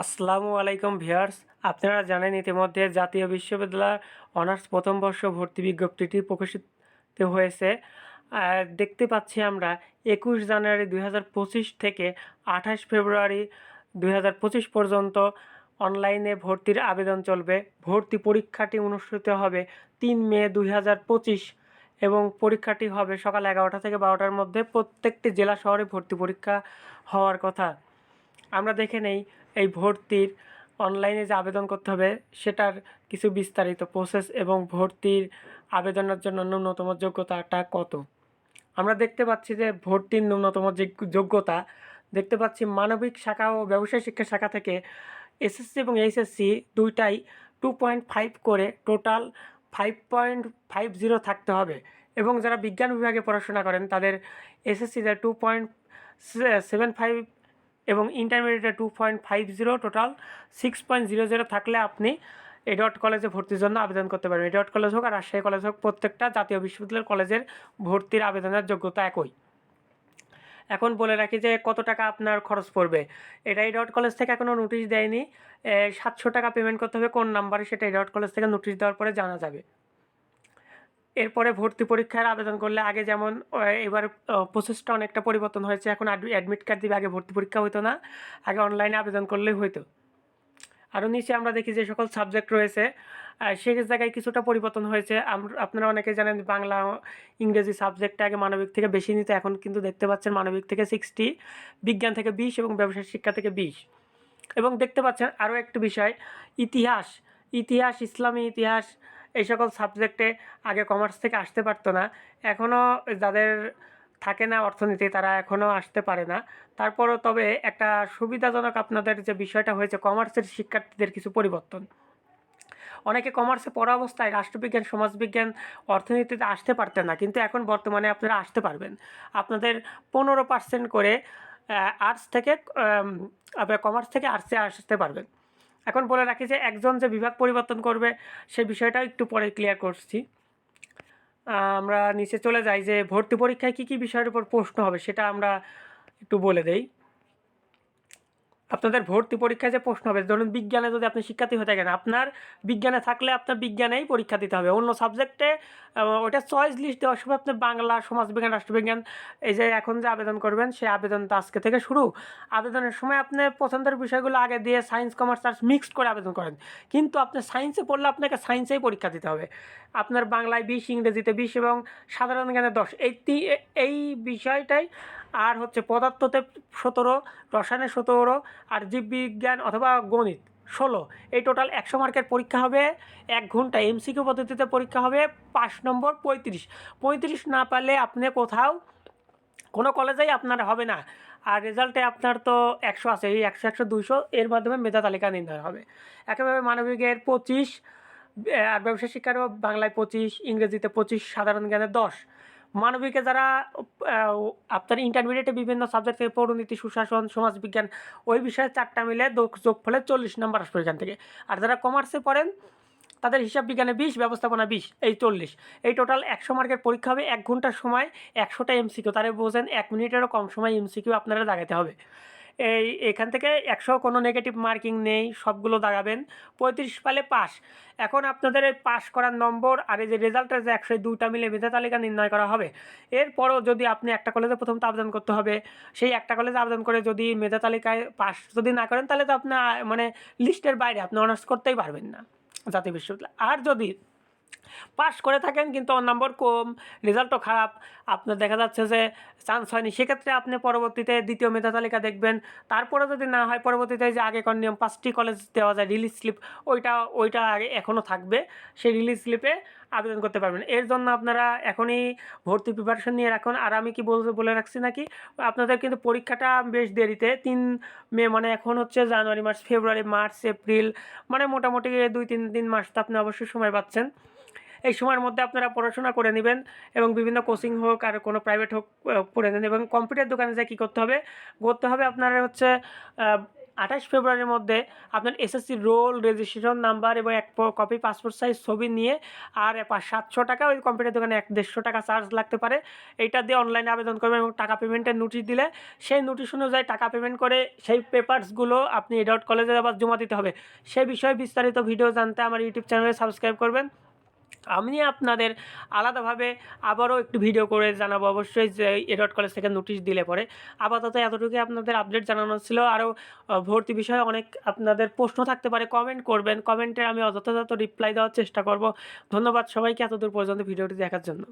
আসসালামু আলাইকুম ভিউয়ার্স। আপনারা জানেন ইতিমধ্যে জাতীয় বিশ্ববিদ্যালয় অনার্স প্রথম বর্ষ ভর্তি বিজ্ঞপ্তিটি প্রকাশিত হয়েছে। দেখতে পাচ্ছি আমরা একুশ জানুয়ারি দুই হাজার পঁচিশ থেকে আঠাশ ফেব্রুয়ারি দুই হাজার পঁচিশ পর্যন্ত অনলাইনে ভর্তির আবেদন চলবে। ভর্তি পরীক্ষাটি অনুষ্ঠিত হবে তিন মে দুই হাজার পঁচিশ এবং পরীক্ষাটি হবে সকাল এগারোটা থেকে বারোটার মধ্যে। প্রত্যেকটি জেলা শহরে ভর্তি পরীক্ষা হওয়ার কথা। আমরা দেখে নেই, এই ভর্তির অনলাইনে যে আবেদন করতে হবে, সেটার কিছু বিস্তারিত প্রসেস এবং ভর্তির আবেদনের জন্য ন্যূনতম যোগ্যতাটা কত? আমরা দেখতে পাচ্ছি যে ভর্তির ন্যূনতম যে যোগ্যতা, দেখতে পাচ্ছি মানবিক শাখা ও ব্যবসায় শিক্ষা শাখা থেকে এসএসসি এবং এইচএসসি দুইটাই টু পয়েন্ট ফাইভ করে total five point five zero থাকতে হবে। এবং যারা বিজ্ঞান বিভাগে পড়াশোনা করেন, তাদের এসএসসিতে টু পয়েন্ট সেভেন ফাইভ এবং ইন্টারমিডিয়েটে two point five zero total six point zero zero থাকলে আপনি এডওয়ার্ড কলেজে ভর্তির জন্য আবেদন করতে পারবেন। এডওয়ার্ড কলেজ হোক আর রাজশাহী কলেজ হোক, প্রত্যেকটা জাতীয় বিশ্ববিদ্যালয় কলেজের ভর্তির আবেদনের যোগ্যতা একই। এখন বলে রাখি যে কত টাকা আপনার খরচ পড়বে? এটা এডওয়ার্ড কলেজ থেকে এখনও নোটিশ দেয়নি। সাতশো টাকা পেমেন্ট করতে হবে। কোন নাম্বারে সেটা এডওয়ার্ড কলেজ থেকে নোটিশ দেওয়ার পরে জানা যাবে। এরপরে ভর্তি পরীক্ষার আবেদন করলে আগে যেমন এবার প্রসেসটা অনেকটা পরিবর্তন হয়েছে। এখন অ্যাডমিট কার্ড দিবে আগে ভর্তি পরীক্ষা হতো না, আগে অনলাইনে আবেদন করলেই হতো আরও নিচে আমরা দেখি যে সকল সাবজেক্ট রয়েছে সে জায়গায় কিছুটা পরিবর্তন হয়েছে। আপনারা অনেকে জানেন বাংলা, ইংরেজি সাবজেক্টটা আগে মানবিক থেকে বেশি নিতে, এখন কিন্তু দেখতে পাচ্ছেন মানবিক থেকে সিক্সটি বিজ্ঞান থেকে বিশ এবং ব্যবসায় শিক্ষা থেকে বিশ। এবং দেখতে পাচ্ছেন আরও একটি বিষয়, ইতিহাস। ইতিহাস, ইসলামী ইতিহাস এই সকল সাবজেক্টে আগে কমার্স থেকে আসতে পারতো না। এখনও যাদের থাকে না অর্থনীতি, তারা এখনও আসতে পারে না। তারপরও তবে একটা সুবিধাজনক আপনাদের যে বিষয়টা হয়েছে কমার্সের শিক্ষার্থীদের কিছু পরিবর্তন। অনেকে কমার্সে পড়া অবস্থায় রাষ্ট্রবিজ্ঞান, সমাজবিজ্ঞান, অর্থনীতিতে আসতে পারতেন না, কিন্তু এখন বর্তমানে আপনারা আসতে পারবেন। আপনাদের পনেরো পার্সেন্ট করে আর্টস থেকে আপনার কমার্স থেকে আর্টসে আসতে পারবেন। এখন বলে রাখি যে একজন যে বিভাগ পরিবর্তন করবে, সে বিষয়টা একটু পরে ক্লিয়ার করছি। আমরা নিচে চলে যাই যে ভর্তি পরীক্ষায় কী কী বিষয়ের উপর প্রশ্ন হবে সেটা আমরা একটু বলে দেই। আপনাদের ভর্তি পরীক্ষায় যে প্রশ্ন হবে, ধরুন বিজ্ঞানে যদি আপনি শিক্ষার্থী হয়ে থাকেন, আপনার বিজ্ঞানে থাকলে আপনার বিজ্ঞানেই পরীক্ষা দিতে হবে। অন্য সাবজেক্টে ওটা চয়েস লিস্ট দেওয়ার সময় আপনি বাংলা, সমাজবিজ্ঞান, রাষ্ট্রবিজ্ঞান, এই যে এখন যে আবেদন করবেন, সেই আবেদনটা আজকে থেকে শুরু। আবেদনের সময় আপনি পছন্দের বিষয়গুলো আগে দিয়ে সায়েন্স কমার্স আর্টস মিক্সড করে আবেদন করেন। কিন্তু আপনি সায়েন্সে পড়লে আপনাকে সায়েন্সেই পরীক্ষা দিতে হবে। আপনার বাংলায় বিশ, ইংরেজিতে বিশ এবং সাধারণ জ্ঞানে দশ। এই এই বিষয়টাই আর হচ্ছে পদার্থতে সতেরো, রসায়নে সতেরো আর জীববিজ্ঞান অথবা গণিত ষোলো। এই টোটাল একশো মার্কের পরীক্ষা হবে, এক ঘণ্টা এমসিকিউ পদ্ধতিতে পরীক্ষা হবে, পাঁচ নম্বর পঁয়ত্রিশ। পঁয়ত্রিশ না পারলে আপনি কোথাও, কোনো কলেজেই আপনার হবে না। আর রেজাল্টে আপনার তো একশো আছে, এই একশো একশো, দুইশো, এর মাধ্যমে মেধা তালিকা নির্ণয় হবে। একেবারে মানবিকের পঁচিশ আর ব্যবসা শিক্ষারও বাংলায় পঁচিশ, ইংরেজিতে পঁচিশ, সাধারণ জ্ঞানে দশ। মানবিকে যারা আপনার ইন্টারমিডিয়েটে বিভিন্ন সাবজেক্ট থেকে পৌরনীতি সুশাসন, সমাজবিজ্ঞান, ওই বিষয়ে চারটা মিলে যোগ ফলে চল্লিশ নম্বর আসবে এখান থেকে। আর যারা কমার্সে পড়েন, তাদের হিসাব বিজ্ঞানে বিশ, ব্যবস্থাপনা বিশ, এই চল্লিশ। এই টোটাল একশো মার্কের পরীক্ষা হবে, এক ঘণ্টার সময় একশোটা এমসিকিউ তারা বোঝেন, এক মিনিটেরও কম সময় এমসিকিউ আপনারা দাগাতে হবে। এই এখান থেকে একশো কোনো নেগেটিভ মার্কিং নেই, সবগুলো দাগাবেন। পঁয়ত্রিশ পালে পাস এখন আপনাদের এই পাস করার নম্বর আর এই যে রেজাল্টের যে একশো দুইটা মিলে মেধা তালিকা নির্ণয় করা হবে। এরপরও যদি আপনি একটা কলেজে প্রথম তো আবেদন করতে হবে, সেই একটা কলেজে আবেদন করে যদি মেধা তালিকায় পাস যদি না করেন, তাহলে তো আপনার মানে লিস্টের বাইরে আপনি অনার্স করতেই পারবেন না জাতীয় বিশ্ববিদ্যালয়। আর যদি পাস করে থাকেন, কিন্তু নম্বর কম রেজাল্টও খারাপ। আপনার দেখা যাচ্ছে যে চান্স হয়নি। সেক্ষেত্রে আপনি পরবর্তীতে দ্বিতীয় মেধা তালিকা দেখবেন। তারপরে যদি না হয়, পরবর্তীতে যে আগেকার নিয়ম, পাঁচটি কলেজ দেওয়া যায় রিলিজ স্লিপ ওইটা ওইটা আগে এখনও থাকবে। সেই রিলিজ স্লিপে আবেদন করতে পারবেন। এর জন্য আপনারা এখনই ভর্তি প্রিপারেশন নিয়ে রাখুন। আর আমি কি বলতে, বলে রাখছি নাকি? আপনাদের কিন্তু পরীক্ষাটা বেশ দেরিতে, তিন মে মানে এখন হচ্ছে জানুয়ারি মাস ফেব্রুয়ারি, মার্চ, এপ্রিল মানে মোটামুটি দুই, তিন তিন মাস তো আপনি অবশ্যই সময় পাচ্ছেন। এই সময়ের মধ্যে আপনারা পড়াশোনা করে নেবেন এবং বিভিন্ন কোচিং হোক আর কোনো প্রাইভেট হোক পড়ে নেন এবং কম্পিউটার দোকানে যে কী করতে হবে? করতে হবে আপনারা হচ্ছে আঠাশ ফেব্রুয়ারির মধ্যে আপনার এসএসসি রোল রেজিস্ট্রেশন নাম্বার এবং এক কপি পাসপোর্ট সাইজ ছবি নিয়ে আর সাতশো টাকা ওই কম্পিউটার দোকানে এক দেড়শো টাকা চার্জ লাগতে পারে। এইটা দিয়ে অনলাইনে আবেদন করবেন এবং টাকা পেমেন্টের নোটিশ দিলে সেই নোটিশ অনুযায়ী টাকা পেমেন্ট করে সেই পেপারসগুলো আপনি এডাউট কলেজে আবার জমা দিতে হবে। সেই বিষয়ে বিস্তারিত ভিডিও জানতে আমার ইউটিউব চ্যানেলে সাবস্ক্রাইব করবেন। আমি আপনাদের আলাদাভাবে আবারও একটু ভিডিও করে জানাব। অবশ্যই যে এডট কলেজ থেকে নোটিশ দিলে পরে। আপাতত এতটুকুই আপনাদের আপডেট জানানো ছিল। আরও ভর্তি বিষয়ে অনেক আপনাদের প্রশ্ন থাকতে পারে কমেন্ট করবেন। কমেন্টে আমি যথাযথ রিপ্লাই দেওয়ার চেষ্টা করব। ধন্যবাদ সবাইকে এতদূর পর্যন্ত ভিডিওটি দেখার জন্য।